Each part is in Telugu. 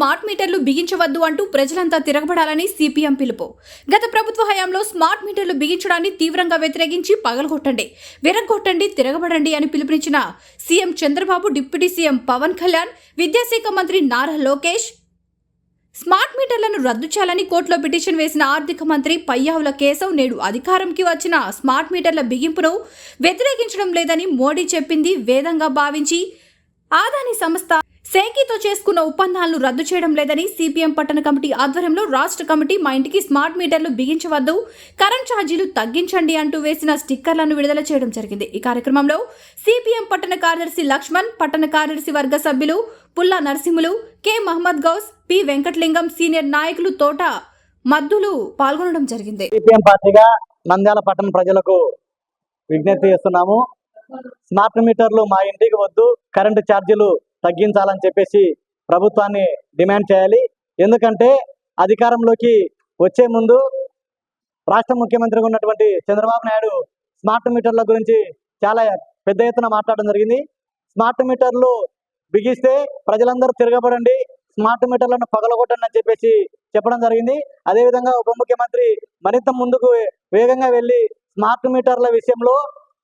స్మార్ట్ మీటర్లు బిగించవద్దు అంటూ ప్రజలంతా తిరగబడాలని సిపిఎం పిలుపు. గత ప్రభుత్వ హయాంలో స్మార్ట్ మీటర్లు బిగించడాన్ని తీవ్రంగా వ్యతిరేకించి పగలగొట్టండి విరగొట్టండి తిరగబడండి అని పిలుపునిచ్చిన CM Chandrababu deputy CM Pawan Kalyan విద్యాశాఖ మంత్రి నారా లోకేష్ స్మార్ట్ మీటర్లను రద్దు చేయాలని కోర్టులో పిటిషన్ వేసిన ఆర్థిక మంత్రి పయ్యావుల కేశవ్ నేడు అధికారంకి వచ్చిన స్మార్ట్ మీటర్ల బిగింపును వ్యతిరేకించడం లేదని మోడీ చెప్పింది వేదంగా భావించి ఆదాని సంస్థ సేకితో చేసుకున్న ఒప్పందాలను రద్దు చేయడం లేదని సిపిఎం పట్టణ కమిటీ ఆధ్వర్యంలో రాష్ట్ర కమిటీ మా ఇంటికి స్మార్ట్ మీటర్లు బిగించవద్దు కరెంట్ ఛార్జీలు తగ్గించండి అంటూ వేసిన స్టిక్కర్లను విడుదల చేయడం జరిగింది. ఈ కార్యక్రమంలో సిపిఎం పట్టణ కార్యదర్శి లక్ష్మణ్ పట్టణ కార్యదర్శి వర్గ సభ్యులు Pulla Narasimhulu K. Mohammed Ghouse P. Venkatalingam senior నాయకులు తోట మద్దులు పాల్గొనడం జరిగింది. సిపిఎం పార్టీగా నంద్యాల పట్టణ ప్రజలకు విజ్ఞప్తి చేస్తున్నాము. స్మార్ట్ మీటర్లు మా ఇంటికి వద్దు కరెంటు ఛార్జీలు తగ్గించాలని చెప్పేసి ప్రభుత్వాన్ని డిమాండ్ చేయాలి. ఎందుకంటే అధికారంలోకి వచ్చే ముందు రాష్ట్ర ముఖ్యమంత్రిగా ఉన్నటువంటి చంద్రబాబు నాయుడు స్మార్ట్ మీటర్ల గురించి చాలా పెద్ద ఎత్తున మాట్లాడడం జరిగింది. స్మార్ట్ మీటర్లు బిగిస్తే ప్రజలందరూ తిరగబడండి స్మార్ట్ మీటర్లను పగలగొట్టండి అని చెప్పేసి చెప్పడం జరిగింది. అదేవిధంగా ఉప ముఖ్యమంత్రి మరింత ముందుకు వేగంగా వెళ్ళి స్మార్ట్ మీటర్ల విషయంలో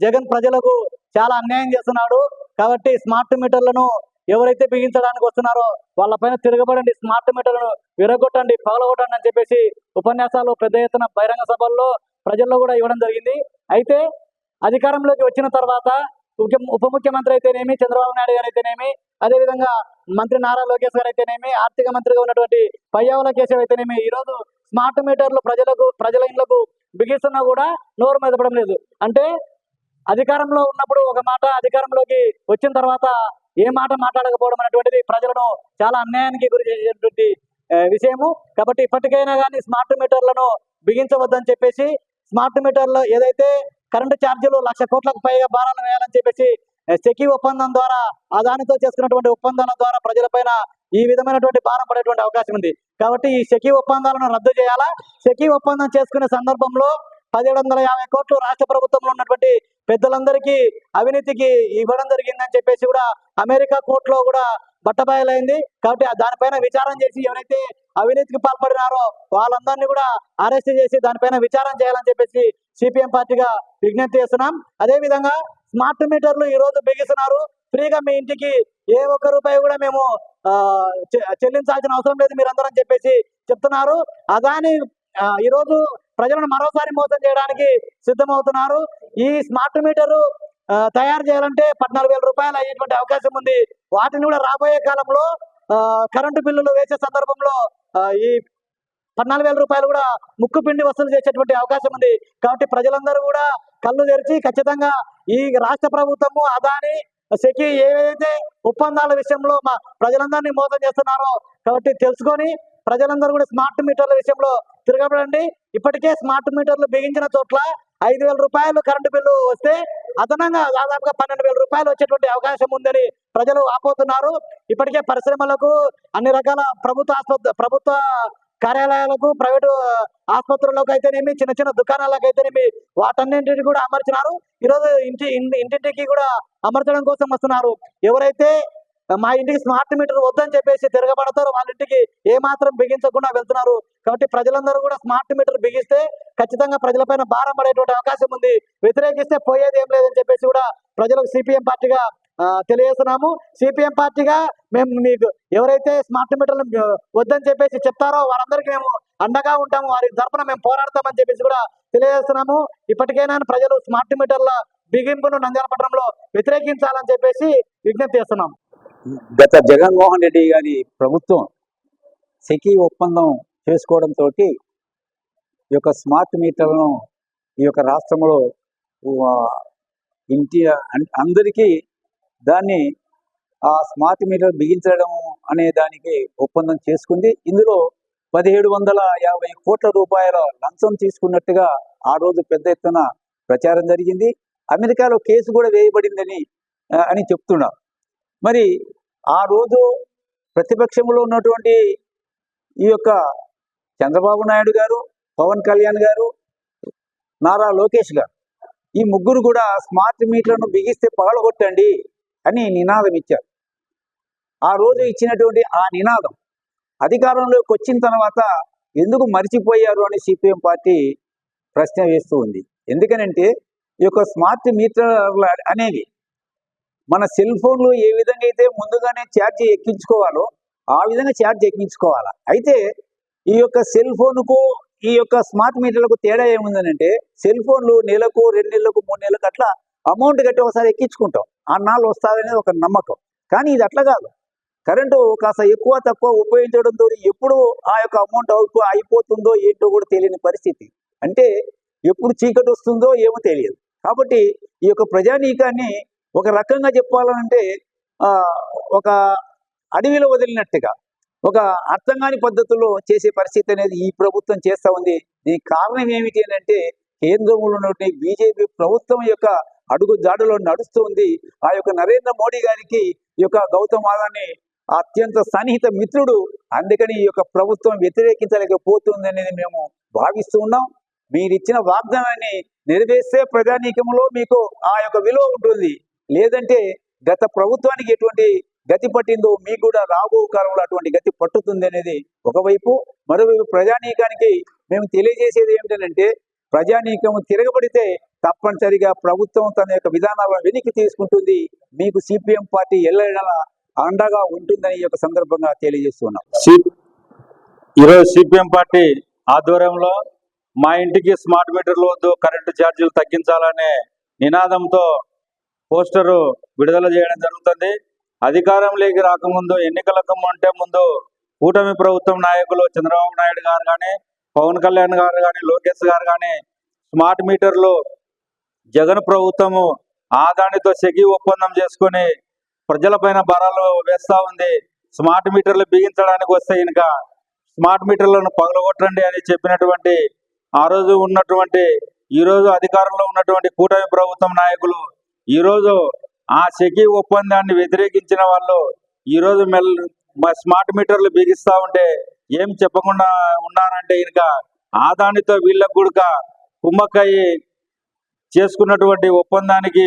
జగన్ ప్రజలకు చాలా అన్యాయం చేస్తున్నాడు. కాబట్టి స్మార్ట్ మీటర్లను ఎవరైతే బిగించడానికి వస్తున్నారో వాళ్ళపైన తిరగబడండి స్మార్ట్ మీటర్లను విరగొట్టండి పగలగొట్టండి అని చెప్పేసి ఉపన్యాసాలు పెద్ద ఎత్తున బహిరంగ సభల్లో ప్రజల్లో కూడా ఇవ్వడం జరిగింది. అయితే అధికారంలోకి వచ్చిన తర్వాత ఉప ముఖ్యమంత్రి అయితేనేమి చంద్రబాబు నాయుడు గారు అయితేనేమి అదేవిధంగా మంత్రి నారా లోకేష్ గారు అయితేనేమి ఆర్థిక మంత్రిగా ఉన్నటువంటి పయ్యావుల కేశవ్ అయితేనేమి ఈ రోజు స్మార్ట్ మీటర్లు ప్రజలకు ప్రజల ఇళ్ళకు బిగిస్తున్నా కూడా నోరు మెదపడం లేదు. అంటే అధికారంలో ఉన్నప్పుడు ఒక మాట అధికారంలోకి వచ్చిన తర్వాత ఏ మాట మాట్లాడకపోవడం అనేటువంటిది ప్రజలను చాలా అన్యాయానికి గురి చేసేటువంటి విషయము. కాబట్టి ఇప్పటికైనా కానీ స్మార్ట్ మీటర్లను బిగించవద్దని చెప్పేసి స్మార్ట్ మీటర్లు ఏదైతే కరెంటు ఛార్జీలు లక్ష కోట్లకు పైగా భారాలు వేయాలని చెప్పేసి ఆ, సెకీ ఒప్పందం ద్వారా అదానితో చేసుకున్నటువంటి ఒప్పందాల ద్వారా ప్రజలపైన ఈ విధమైనటువంటి భారం పడేటువంటి అవకాశం ఉంది. కాబట్టి ఈ సెకీ ఒప్పందాలను రద్దు చేయాలా? సెకీ ఒప్పందం చేసుకునే సందర్భంలో పదిహేడు వందల యాభై కోట్లు రాష్ట్ర ప్రభుత్వంలో ఉన్నటువంటి పెద్దలందరికీ అవినీతికి ఇవ్వడం జరిగిందని చెప్పేసి కూడా అమెరికా కోర్టులో కూడా బట్టబయలైంది. కాబట్టి దానిపైన విచారం చేసి ఎవరైతే అవినీతికి పాల్పడినారో వాళ్ళందరినీ కూడా అరెస్ట్ చేసి దానిపైన విచారం చేయాలని చెప్పేసి సిపిఎం పార్టీగా విజ్ఞప్తి చేస్తున్నాం. అదేవిధంగా స్మార్ట్ మీటర్లు ఈ రోజు బిగిస్తున్నారు. ఫ్రీగా మీ ఇంటికి ఏ ఒక్క రూపాయి కూడా మేము చె- చెల్లించాల్సిన అవసరం లేదు మీరందరం చెప్పేసి చెప్తున్నారు. అదాని ఈరోజు ఈ రోజు ప్రజలను మరోసారి మోసం చేయడానికి సిద్ధమవుతున్నారు. ఈ స్మార్ట్ మీటరు తయారు చేయాలంటే పద్నాలుగు వేల రూపాయలు అయ్యేటువంటి అవకాశం ఉంది. వాటిని కూడా రాబోయే కాలంలో ఆ, కరెంటు బిల్లులు వేసే సందర్భంలో ఈ పద్నాలుగు వేల రూపాయలు కూడా ముక్కు పిండి వసూలు చేసేటువంటి అవకాశం ఉంది. కాబట్టి ప్రజలందరూ కూడా కళ్ళు తెరిచి ఖచ్చితంగా ఈ రాష్ట్ర ప్రభుత్వము అదాని సెకి ఏవైతే ఒప్పందాల విషయంలో మా ప్రజలందరినీ మోసం చేస్తున్నారో కాబట్టి తెలుసుకొని ప్రజలందరూ కూడా స్మార్ట్ మీటర్ల విషయంలో తిరగబడండి. ఇప్పటికే స్మార్ట్ మీటర్లు బిగించిన చోట్ల ఐదు వేల రూపాయలు కరెంటు బిల్లు వస్తే అదనంగా దాదాపుగా పన్నెండు వేల రూపాయలు వచ్చేటువంటి అవకాశం ఉందని ప్రజలు ఆపోతున్నారు. ఇప్పటికే పరిశ్రమలకు అన్ని రకాల ప్రభుత్వ ఆసుపత్రి ప్రభుత్వ కార్యాలయాలకు ప్రైవేటు ఆసుపత్రులకు అయితేనేమి చిన్న చిన్న దుకాణాలకు అయితేనేమి వాటన్నింటిని కూడా అమర్చినారు. ఈరోజు ఇంటి ఇంటి ఇంటింటికి కూడా అమర్చడం కోసం వస్తున్నారు. ఎవరైతే మా ఇంటికి స్మార్ట్ మీటర్ వద్దని చెప్పేసి తిరగబడతారు. వాళ్ళ ఇంటికి ఏ మాత్రం బిగించకుండా వెళ్తున్నారు. కాబట్టి ప్రజలందరూ కూడా స్మార్ట్ మీటర్ బిగిస్తే ఖచ్చితంగా ప్రజలపైన భారం పడేటువంటి అవకాశం ఉంది. వ్యతిరేకిస్తే పోయేది ఏం లేదని చెప్పేసి కూడా ప్రజలకు సిపిఎం పార్టీగా తెలియజేస్తున్నాము. సిపిఎం పార్టీగా మేము మీకు ఎవరైతే స్మార్ట్ మీటర్లు వద్దని చెప్పేసి చెప్తారో వారందరికీ మేము అండగా ఉంటాము. వారి తరఫున మేము పోరాడతామని చెప్పేసి కూడా తెలియజేస్తున్నాము. ఇప్పటికైనా ప్రజలు స్మార్ట్ మీటర్ల బిగింపును నంద్యాల పట్టణంలో వ్యతిరేకించాలని చెప్పేసి విజ్ఞప్తి చేస్తున్నాము. గత జగన్మోహన్ రెడ్డి గారి ప్రభుత్వం సెకీ ఒప్పందం చేసుకోవడంతో ఈ యొక్క స్మార్ట్ మీటర్లను ఈ యొక్క రాష్ట్రంలో ఇంటి అందరికీ దాన్ని ఆ స్మార్ట్ మీటర్ బిగించడం అనే దానికి ఒప్పందం చేసుకుంది. ఇందులో పదిహేడు వందల యాభై కోట్ల రూపాయల లంచం తీసుకున్నట్టుగా ఆ రోజు పెద్ద ఎత్తున ప్రచారం జరిగింది. అమెరికాలో కేసు కూడా వేయబడిందని అని చెప్తున్నారు మరి ఆ రోజు ప్రతిపక్షంలో ఉన్నటువంటి ఈ యొక్క చంద్రబాబు నాయుడు గారు పవన్ కళ్యాణ్ గారు నారా లోకేష్ గారు ఈ ముగ్గురు కూడా స్మార్ట్ మీటర్ను బిగిస్తే పగలగొట్టండి అని నినాదం ఇచ్చారు. ఆ రోజు ఇచ్చినటువంటి ఆ నినాదం అధికారంలోకి వచ్చిన తర్వాత ఎందుకు మర్చిపోయారు అని సిపిఎం పార్టీ ప్రశ్న వేస్తూ ఉంది. ఎందుకనంటే ఈ యొక్క స్మార్ట్ మీటర్ అనేది మన సెల్ ఫోన్లు ఏ విధంగా అయితే ముందుగానే ఛార్జ్ ఎక్కించుకోవాలో ఆ విధంగా ఛార్జ్ ఎక్కించుకోవాలా? అయితే ఈ యొక్క సెల్ ఫోన్కు ఈ యొక్క స్మార్ట్ మీటర్లకు తేడా ఏముందనంటే సెల్ ఫోన్లు నెలకు రెండు నెలలకు మూడు నెలలకు అట్లా అమౌంట్ కట్టి ఒకసారి ఎక్కించుకుంటాం. ఆ నాళ్ళు వస్తాదనేది ఒక నమ్మకం. కానీ ఇది అట్లా కాదు. కరెంటు కాస్త ఎక్కువ తక్కువ ఉపయోగించడంతో ఎప్పుడు ఆ యొక్క అమౌంట్ అవుట్ అయిపోతుందో ఏంటో కూడా తెలియని పరిస్థితి. అంటే ఎప్పుడు చీకటి వస్తుందో ఏమో తెలియదు. కాబట్టి ఈ యొక్క ప్రజానీకాన్ని ఒక రకంగా చెప్పాలంటే ఒక అడవిలో వదిలినట్టుగా ఒక అర్థం కాని పద్ధతుల్లో చేసే పరిస్థితి అనేది ఈ ప్రభుత్వం చేస్తూ ఉంది. దీనికి కారణం ఏమిటి అని అంటే కేంద్రంలో ఉన్నటువంటి బీజేపీ ప్రభుత్వం యొక్క అడుగు జాడలో నడుస్తూ ఉంది. ఆ యొక్క నరేంద్ర మోడీ గారికి ఈ యొక్క గౌతమ్ అదాని అత్యంత సన్నిహిత మిత్రుడు. అందుకని ఈ యొక్క ప్రభుత్వం వ్యతిరేకించలేకపోతుంది అనేది మేము భావిస్తూ ఉన్నాం. మీరు ఇచ్చిన వాగ్దానాన్ని నెరవేర్స్తే ప్రజానీకంలో మీకు ఆ యొక్క విలువ ఉంటుంది. లేదంటే గత ప్రభుత్వానికి ఎటువంటి గతి పట్టిందో మీకు కూడా రాబో కాలంలో అటువంటి గతి పట్టుతుంది అనేది ఒకవైపు. మరోవైపు ప్రజానీకానికి మేము తెలియజేసేది ఏమిటంటే ప్రజానీకం తిరగబడితే తప్పనిసరిగా ప్రభుత్వం తన యొక్క విధానాలను వెనక్కి తీసుకుంటుంది. మీకు సిపిఎం పార్టీ ఎల్లడలా అండగా ఉంటుందని ఈ యొక్క సందర్భంగా తెలియజేస్తున్నాం. ఈరోజు సిపిఎం పార్టీ ఆధ్వర్యంలో మా ఇంటికి స్మార్ట్ మీటర్లు వద్దు కరెంటు ఛార్జీలు తగ్గించాలనే నినాదంతో పోస్టరు విడుదల చేయడం జరుగుతుంది. అధికారంలోకి రాకముందు ఎన్నికలకు అంటే ముందు కూటమి ప్రభుత్వం నాయకులు చంద్రబాబు నాయుడు గారు కానీ పవన్ కళ్యాణ్ గారు కానీ లోకేష్ గారు కానీ స్మార్ట్ మీటర్లు జగన్ ప్రభుత్వము ఆదానితో సెగి ఒప్పందం చేసుకొని ప్రజలపైన భారాలు వేస్తూ ఉంది. స్మార్ట్ మీటర్లు బిగించడానికి వస్తే ఇంకా స్మార్ట్ మీటర్లను పగలగొట్టండి అని చెప్పినటువంటి ఆ రోజు ఉన్నటువంటి ఈ రోజు అధికారంలో ఉన్నటువంటి కూటమి ప్రభుత్వం నాయకులు ఈరోజు ఆ సెకి ఒప్పందాన్ని వ్యతిరేకించిన వాళ్ళు ఈరోజు మెల్ స్మార్ట్ మీటర్లు బిగిస్తా ఉంటే ఏం చెప్పకుండా ఉన్నారంటే ఇంకా ఆదానితో వీళ్ళకు కూడా కుమ్మక్కయ్యి చేసుకున్నటువంటి ఒప్పందానికి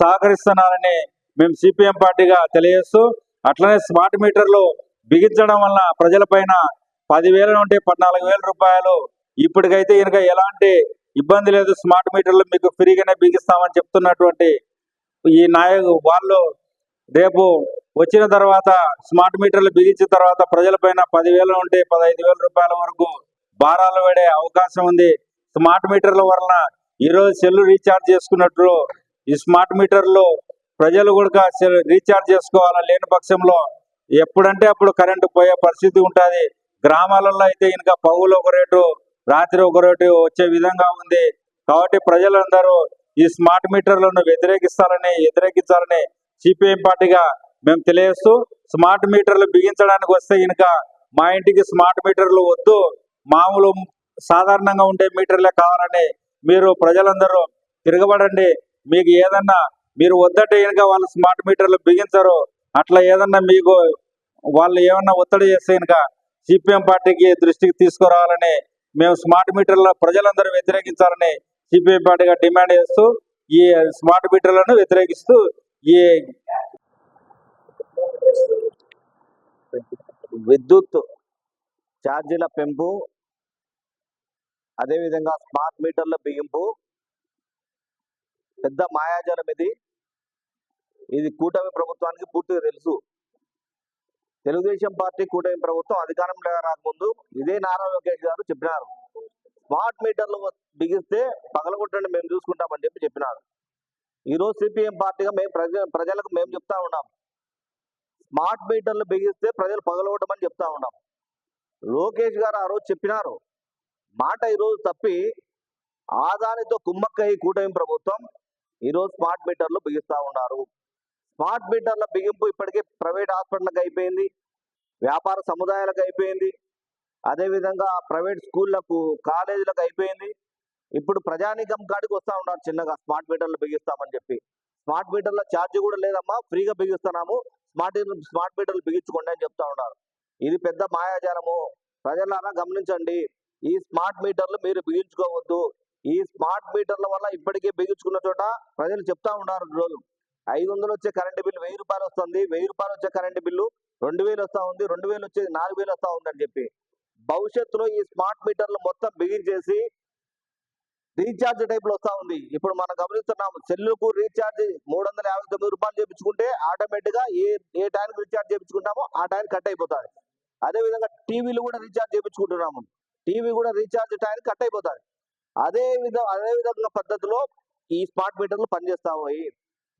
సహకరిస్తున్నారని మేము సిపిఎం పార్టీగా తెలియజేస్తూ అట్లనే స్మార్ట్ మీటర్లు బిగించడం వల్ల ప్రజలపైన పదివేల నుండి పద్నాలుగు వేల రూపాయలు ఇప్పటికైతే కనుక ఎలాంటి ఇబ్బంది లేదు స్మార్ట్ మీటర్లు మీకు ఫ్రీగానే బిగిస్తామని చెప్తున్నటువంటి ఈ నాయకు వాళ్ళు రేపు వచ్చిన తర్వాత స్మార్ట్ మీటర్లు బిగించిన తర్వాత ప్రజలపైన పదివేలు ఉంటే పదహైదు వేల రూపాయల వరకు భారాలు పడే అవకాశం ఉంది. స్మార్ట్ మీటర్ల వలన ఈరోజు సెల్ రీఛార్జ్ చేసుకున్నట్లు ఈ స్మార్ట్ మీటర్లు ప్రజలు కూడా సెల్ రీఛార్జ్ చేసుకోవాలా లేని పక్షంలో ఎప్పుడంటే అప్పుడు కరెంటు పోయే పరిస్థితి ఉంటుంది. గ్రామాలలో అయితే ఇంకా పగులు ఒక రేటు రాత్రి ఒక రేటు వచ్చే విధంగా ఉంది. కాబట్టి ప్రజలందరూ ఈ స్మార్ట్ మీటర్లను వ్యతిరేకిస్తారని వ్యతిరేకించాలని సిపిఎం పార్టీగా మేము తెలియజేస్తూ స్మార్ట్ మీటర్లు బిగించడానికి వస్తే కనుక మా ఇంటికి స్మార్ట్ మీటర్లు వద్దు మామూలు సాధారణంగా ఉండే మీటర్లే కావాలని మీరు ప్రజలందరూ తిరగబడండి. మీకు ఏదన్నా మీరు వద్దంటే కనుక వాళ్ళు స్మార్ట్ మీటర్లు బిగించరు. అట్లా ఏదన్నా మీకు వాళ్ళు ఏమన్నా ఒత్తిడి చేస్తే కనుక సిపిఎం పార్టీకి దృష్టికి తీసుకురావాలని మేము స్మార్ట్ మీటర్ల ప్రజలందరూ వ్యతిరేకించాలని సిపిఐ పార్టీగా డిమాండ్ చేస్తూ ఈ స్మార్ట్ మీటర్లను వ్యతిరేకిస్తూ ఈ విద్యుత్ ఛార్జీల పెంపు అదేవిధంగా స్మార్ట్ మీటర్ల బిగింపు పెద్ద మాయాజాలం ఇది. ఇది కూటమి ప్రభుత్వానికి పూర్తిగా తెలుసు. తెలుగుదేశం పార్టీ కూటమి ప్రభుత్వం అధికారంలో రాకముందు ఇదే నారా లోకేష్ గారు చెప్పినారు. స్మార్ట్ మీటర్లు బిగిస్తే పగలగొట్టండి మేము చూసుకుంటామని చెప్పి చెప్పినారు. ఈరోజు సిపిఎం పార్టీగా మేము ప్రజ ప్రజలకు మేము చెప్తా ఉన్నాం. స్మార్ట్ మీటర్లు బిగిస్తే ప్రజలు పగలగొట్టమని చెప్తా ఉన్నాం. లోకేష్ గారు ఆ రోజు చెప్పినారు. మాట ఈరోజు తప్పి ఆదానితో కుమ్మక్కయ్యి కూటమి ప్రభుత్వం ఈరోజు స్మార్ట్ మీటర్లు బిగిస్తా ఉన్నారు. స్మార్ట్ మీటర్ల బిగింపు ఇప్పటికే ప్రైవేట్ హాస్పిటల్కి అయిపోయింది వ్యాపార సముదాయాలకు అయిపోయింది అదేవిధంగా ప్రైవేట్ స్కూళ్ళకు కాలేజీలకు అయిపోయింది. ఇప్పుడు ప్రజానికం కాడికి వస్తా ఉన్నారు చిన్నగా. స్మార్ట్ మీటర్లు బిగిస్తామని చెప్పి. స్మార్ట్ మీటర్ల ఛార్జ్ కూడా లేదమ్మా. ఫ్రీగా బిగిస్తున్నాము. స్మార్ట్ స్మార్ట్ మీటర్లు బిగించుకోండి అని చెప్తా ఉన్నారు. ఇది పెద్ద మాయాజాలము. ప్రజలారా గమనించండి. ఈ స్మార్ట్ మీటర్లు మీరు బిగించుకోవద్దు. ఈ స్మార్ట్ మీటర్ల వల్ల ఇప్పటికే బిగించుకున్న చోట ప్రజలు చెప్తా ఉన్నారు రోజు. ఐదు వందలు వచ్చే కరెంటు బిల్లు వెయ్యి రూపాయలు వస్తుంది. వెయ్యి రూపాయలు వచ్చే కరెంటు బిల్లు రెండు వేలు వస్తా ఉంది. రెండు వేలు వచ్చేది నాలుగు వేలు వస్తా ఉందని చెప్పి. భవిష్యత్తులో ఈ స్మార్ట్ మీటర్లు మొత్తం బిగించేసి రీఛార్జ్ టైప్లో వస్తా ఉంది. ఇప్పుడు మనం గమనిస్తున్నాము సెల్లుకు రీఛార్జ్ మూడు వందల యాభై తొమ్మిది రూపాయలు చేయించుకుంటే ఆటోమేటిక్గా ఏ ఏ టైంకి రీఛార్జ్ చేయించుకుంటామో ఆ టైం కట్ అయిపోతుంది. అదే విధంగా టీవీలు కూడా రీఛార్జ్ చేయించుకుంటున్నాము టీవీ కూడా రీఛార్జ్ టైం కట్ అయిపోతుంది. అదే విధ అదే విధంగా పద్ధతిలో ఈ స్మార్ట్ మీటర్లు పనిచేస్తా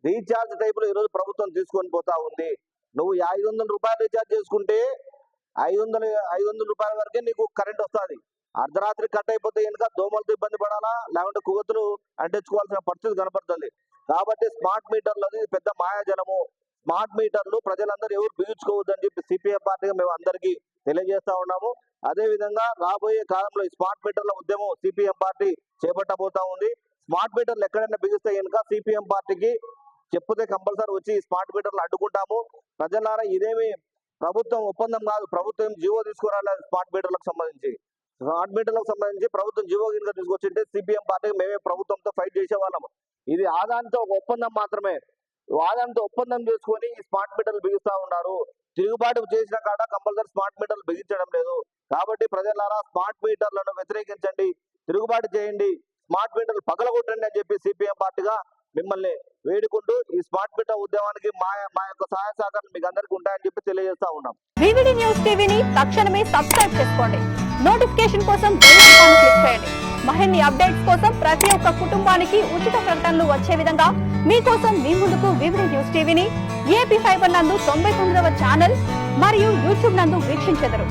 రీఛార్జ్ టైప్లో ఈరోజు ప్రభుత్వం తీసుకొని పోతా ఉంది. నువ్వు ఐదు వందల రూపాయలు రీఛార్జ్ చేసుకుంటే ఐదు వందల ఐదు వందల రూపాయల వరకే నీకు కరెంట్ వస్తుంది. అర్ధరాత్రి కట్ అయిపోతే కనుక దోమలతో ఇబ్బంది పడాలా? లేకుంటే కుగతులు అంటించుకోవాల్సిన పరిస్థితి కనపడుతుంది. కాబట్టి స్మార్ట్ మీటర్లు అనేది పెద్ద మాయాజనము స్మార్ట్ మీటర్లు ప్రజలందరూ ఎవరు బిగించుకోవద్దని చెప్పి సిపిఎం పార్టీగా మేము అందరికీ తెలియజేస్తా ఉన్నాము. అదే విధంగా రాబోయే కాలంలో ఈ స్మార్ట్ మీటర్ల ఉద్యమం సిపిఎం పార్టీ చేపట్టబోతా ఉంది. స్మార్ట్ మీటర్లు ఎక్కడైనా బిగిస్తే కనుక సిపిఎం పార్టీకి చెప్తే కంపల్సరీ వచ్చి స్మార్ట్ మీటర్లు అడ్డుకుంటాము. ప్రజలారా ఇదేమి ప్రభుత్వం ఒప్పందం కాదు. ప్రభుత్వం జీవో తీసుకురాలేదు స్మార్ట్ మీటర్లకు సంబంధించి. స్మార్ట్ మీటర్లకు సంబంధించి ప్రభుత్వం జీవో కింద తీసుకొచ్చింటే సిపిఎం పార్టీకి మేమే ప్రభుత్వంతో ఫైట్ చేసేవాళ్ళము. ఇది ఆదానితో ఒక ఒప్పందం మాత్రమే. ఆదానితో ఒప్పందం చేసుకొని ఈ స్మార్ట్ మీటర్లు బిగిస్తా ఉన్నారు. తిరుగుబాటు చేసిన కాడ కంపల్సరీ స్మార్ట్ మీటర్లు బిగించడం లేదు. కాబట్టి ప్రజలారా స్మార్ట్ మీటర్లను వ్యతిరేకించండి తిరుగుబాటు చేయండి స్మార్ట్ మీటర్లు పగలగొట్టండి అని చెప్పి సిపిఎం పార్టీగా మిమ్మల్ని వేడుకుంటూ ఈ స్మార్ట్ మీటర్ ఉద్యమానికి మా మా యొక్క సహాయ సహకారం మీకు అందరికీ ఉంటాయని చెప్పి తెలియజేస్తా ఉన్నాం. న్యూస్ టీవీని తక్షణమే సబ్స్క్రైబ్ చేసుకోండి. నోటిఫికేషన్ కోసం క్లిక్ చేయండి. మరిన్ని అప్డేట్స్ కోసం ప్రతి ఒక్క కుటుంబానికి ఉచిత ప్రకటనలు వచ్చే విధంగా మీకోసం మీ ముందుకు వివిధ న్యూస్ టీవీని ఏపీ ఫైబర్ నందు తొంభై తొమ్మిదవ ఛానల్ మరియు యూట్యూబ్ నందు వీక్షించెదరు.